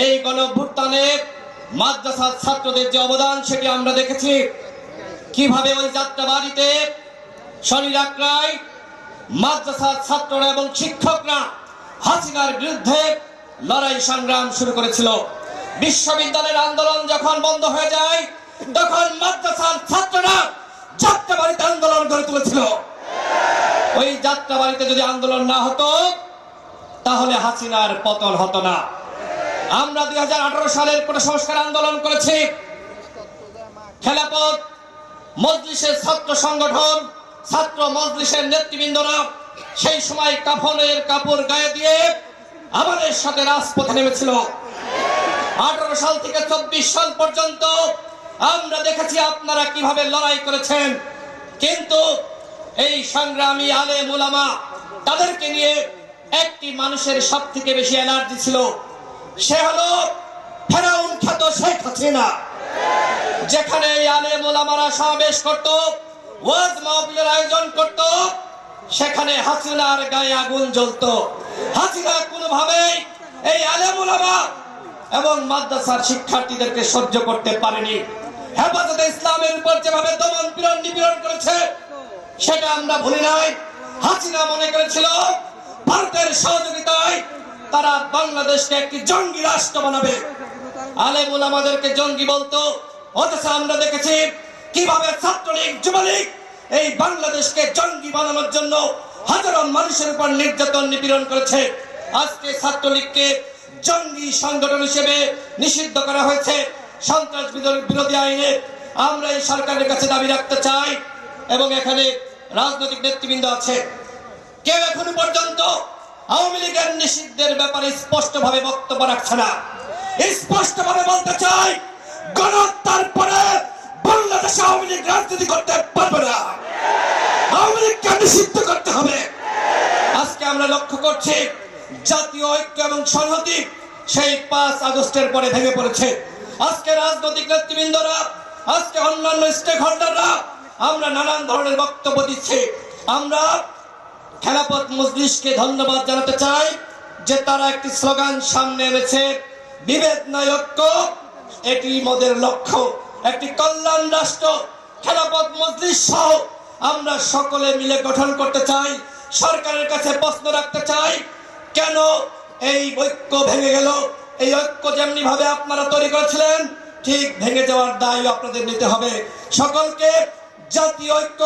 এই গণভ্যুত্থানে মাদ্রাসার ছাত্রদের যে অবদান, সেটি আমরা দেখেছি। কীভাবে ওই যাত্রা বাড়িতে শনি রায় মাদ্রাসার ছাত্ররা এবং শিক্ষকরা হাসিনার বিরুদ্ধে লড়াই সংগ্রাম শুরু করেছিল। বিশ্ববিদ্যালয়ের আন্দোলন যখন বন্ধ হয়ে যায়, তখন মাদ্রাসার ছাত্ররা যাত্রা বাড়িতে আন্দোলন গড়ে তুলেছিল। ওই যাত্রা বাড়িতে যদি আন্দোলন না হতো, তাহলে হাসিনার পতন হতো না। আমরা দুই হাজার আঠারো সালের কোন সংস্কার আন্দোলন করেছি। খেলাপথ, মজলিসের ছাত্র সংগঠন, ছাত্র মজলিসের নেতৃবৃন্দরা সেই সময় কাফনের কাপড় গায়ে দিয়ে আমাদের সাথে রাজপথে নেমেছিল। আঠারো সাল থেকে চব্বিশ সাল পর্যন্ত আমরা দেখেছি আপনারা কীভাবে লড়াই করেছেন। কিন্তু এই সংগ্রামী আলে মুলামা তাদেরকে নিয়ে একটি মানুষের সব থেকে বেশি এনার্জি ছিল। সে হলো ফেরাউন খ্যাত শেখ হাসিনা। যেখানে আলে মোলামারা সমাবেশ করত, ওয়াজ মাহফিলের আয়োজন করত, সেখানে হাসিনার গায়ে আগুন জ্বলতো। হাসিনা কোনোভাবেই এই আলে মোলামা এবং মাদ্রাসার শিক্ষার্থীদেরকে সহ্য করতে পারেনি। হেফাজতে ইসলামের উপর যেভাবে দমন পীড়ন নিপীড়ন করেছে, সেটা আমরা ভুলি নাই। হাসিনা মনে করেছিল, ভারতের সহযোগিতায় তারা বাংলাদেশকে একটি জঙ্গি রাষ্ট্র বানাবে। আলেমুল আমাদেরকে জঙ্গি বলতো। অথচ আমরা দেখেছি কীভাবে ছাত্রলীগ, যুবলীগ এই বাংলাদেশকে জঙ্গি বানানোর জন্য হাজারো মানুষের উপর নির্যাতন নিপীড়ন করেছে। আজকে ছাত্রলীগকে জঙ্গি সংগঠন হিসেবে নিষিদ্ধ করা হয়েছে সন্ত্রাস বিরোধী- আইনে। আমরা এই সরকারের কাছে দাবি রাখতে চাই এবং এখানে রাজনৈতিক নেতৃবৃন্দ আছে। কেউ এখনও পর্যন্ত আওয়ামী লীগের নিষিদ্ধের ব্যাপারে স্পষ্টভাবে বক্তব্য রাখছে না। স্পষ্টভাবে বলতে চাই, গণহত্যার পরে বাংলাদেশে আওয়ামী লীগ রাজনীতি করতে পারবে না। আওয়ামী লীগকে নিষিদ্ধ করতে হবে। আজকে আমরা লক্ষ্য করছি, জাতীয় ঐক্য এবং সংহতি সেই পাঁচ আগস্টের পরে ভেঙে পড়েছে। আজকে রাজনৈতিক নেতৃবৃন্দরা, আজকে অন্যান্য স্টেক হোল্ডাররা আমরা নানান ধরনের বক্তব্য দিচ্ছি। আমরা খেলাপথ মজলিসকে ধন্যবাদ জানাতে চাই যে তারা একটি স্লোগান সামনে এনেছে, বিভেদ নয় এটি মোদের লক্ষ্য, একটি কল্যাণ রাষ্ট্র খেলাপথ মজলিস সহ আমরা সকলে মিলে গঠন করতে চাই, সরকারের কাছে প্রশ্ন রাখতে চাই, কেন এই ঐক্য ভেঙে গেল? এই ঐক্য যেমনি ভাবে আপনারা তৈরি করেছিলেন, ঠিক ভেঙে যাওয়ার দায় আপনাদের নিতে হবে। সকলকে জাতীয় ঐক্য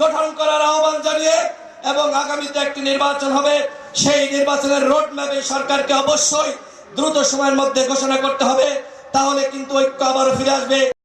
গঠন করার আহ্বান জানিয়ে এবং আগামীতে একটি নির্বাচন হবে, সেই নির্বাচনের রোড ম্যাপে সরকারকে অবশ্যই দ্রুত সময়ের মধ্যে ঘোষণা করতে হবে, তাহলে কিন্তু ঐক্য আবারও ফিরে আসবে।